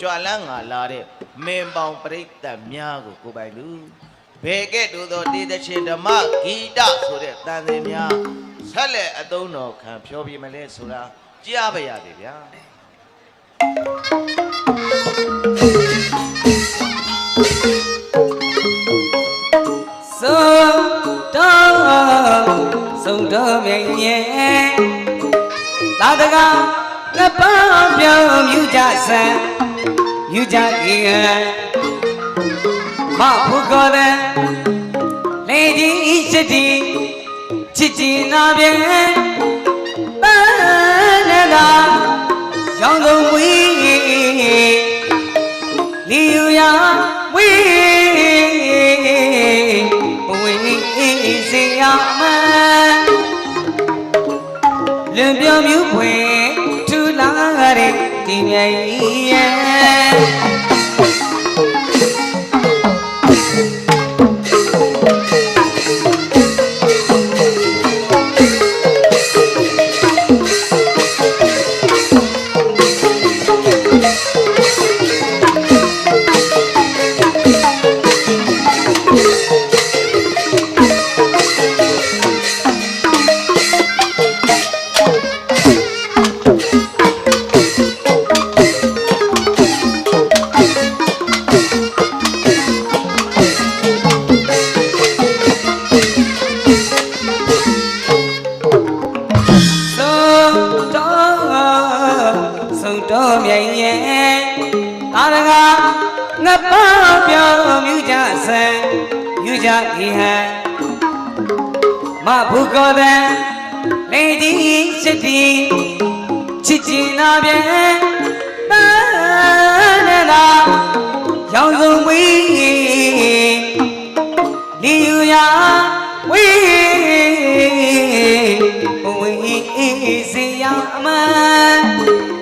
ကြွလန်းငါလာတဲ့မင်းပေါင်ပရိသတ်များကိုကိုပိုင်လူဘယ်ကဲ့သို့သောတေသရှင်ဓမ္မဂီတဆိုတဲ့တန်သင်များဆက်လက်အသုံးတော်ခံဖြောပြမလဲဆိုတာကြားပါရစေဗျာဆုံးတော့ဆုံးတော့မြင်ရဲ့သာတကားငပန်း ပြောင်းမြူကြဆန်မြူကြကြည်မဖူကောတဲ့လေကြီးစတီချစ်ချင်နာပြန်ပန်းနေတာရောင်းကုန်ဝီးလီယူယာဝီဘဝေးစေရမန်းလွန်ပြောမြူဖွယ်ထူလာတဲ့ ဒီ တော့ဆုံးတော့မြိုင်ရဲ့အာရကငပန်းပြောင်းမြူကြဆန်မြူကြဤဟံမဖူကောတဲ့လေကြီးစတီချစ်ချင်နာပြန်ပန်းနေတာရောင်စုံဝီးလီယူယာဝီးဝီးစေရအမန်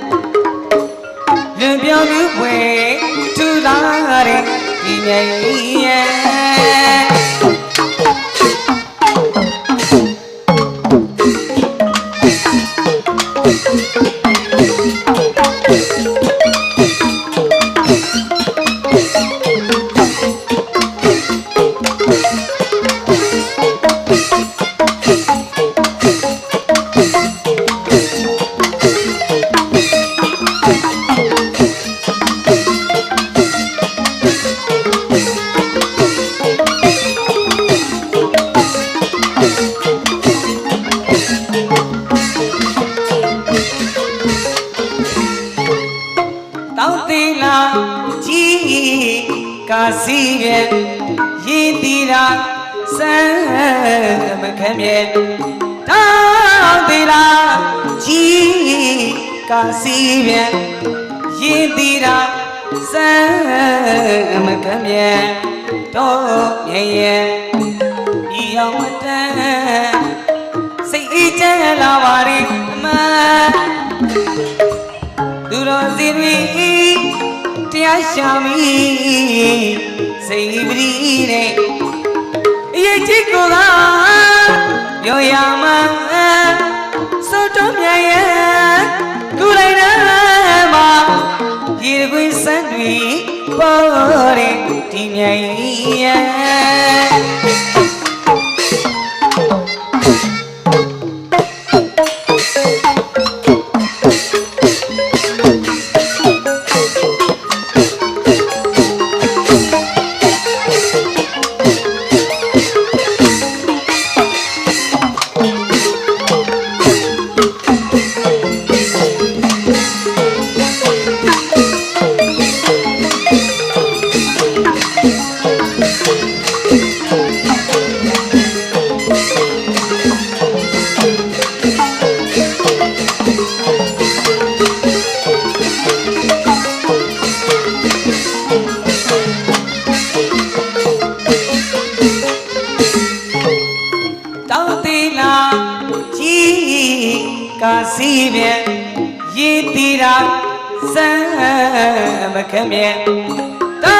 လွန်ပြောင်းမှုဖွယ်ထူလာတဲ့ဒီမြို ကြီးကာစီရဲ့ရည်တီတာစမ်းမခံမြဲတောင်းသေးလာကြီးကာစီရဲ့ရည်တီတာစမ်းမခံမြဲတော့မြဲရဲ့ဒီရောက်မတန်းစိတ်အေးချမ်းလာပါရင်အမှန်သူတော်စီတွေ တရားရှာမိစိတ်ပရိတဲ့အရေးကြီးကိုကပြောရမှစောတော်မြတ်ရဲ့ကုလိုက်နာမှာဒီကွင်းစံတွေပေါ်တဲ့ဒီမြိုင်ရဲ့ ကြီးကာစီမြဲရည်တီတာစမ်းမခံမြဲတော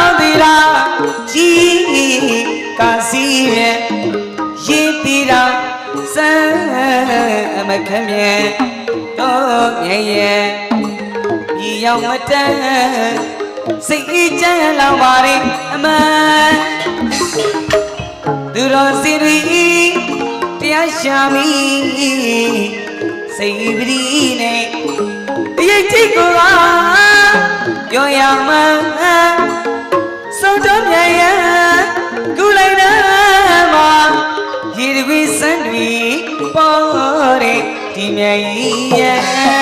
င်းသေးလာကြီးကာစီမြဲရည်တီတာစမ်းမခံမြဲတော့မြဲရဲ့ညီရောက်မတန်စိတ်အေးချမ်းလောင်ပါရင်အမှန်သူတော်စီရီတရားရှာမိ စိတ်ပရီနဲ့အရေးချိတ်ကိုပါပြောရမှန်းစုံတော်မြန်ရန်ကုလိုက်နာမှာရေတွေစမ်းတွေပေါ်တဲ့ဒီမြိုင်ရဲ့ကြိုး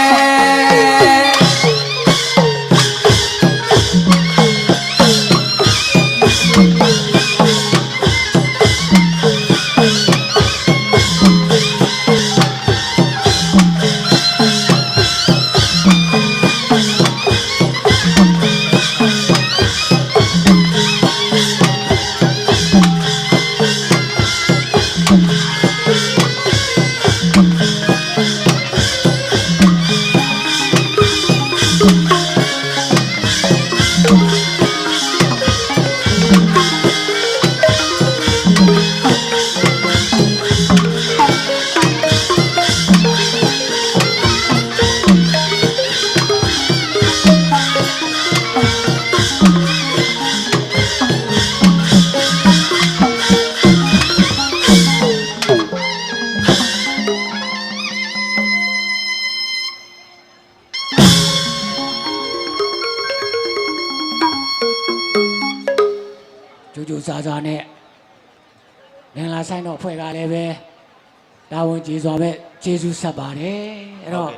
ကြိုးစားစားနဲ့ငင်လာဆိုင်တော့ဖွဲ့ကလည်းပဲတာဝန်ကြီးစွာပဲကျေးဇူးဆက်ပါတယ်အဲ့တော့